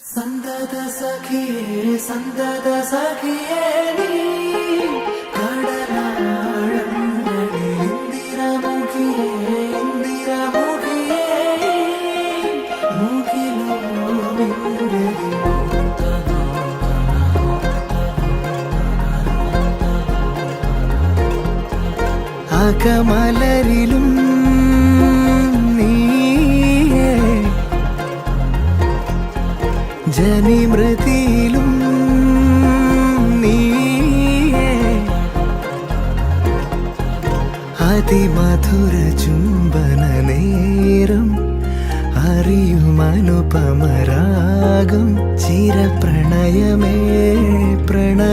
സന്തത സഖിയേ സന്തത സഖിയേ നീ കടലാഴങ്ങളിൽ ജനിമൃതിയിലും നീയേ. അതിമധുര ചുംബന നേരം അറിയുമനുപമരാഗം ചിരപ്രണയമേ പ്രണയമേ അണയുമോ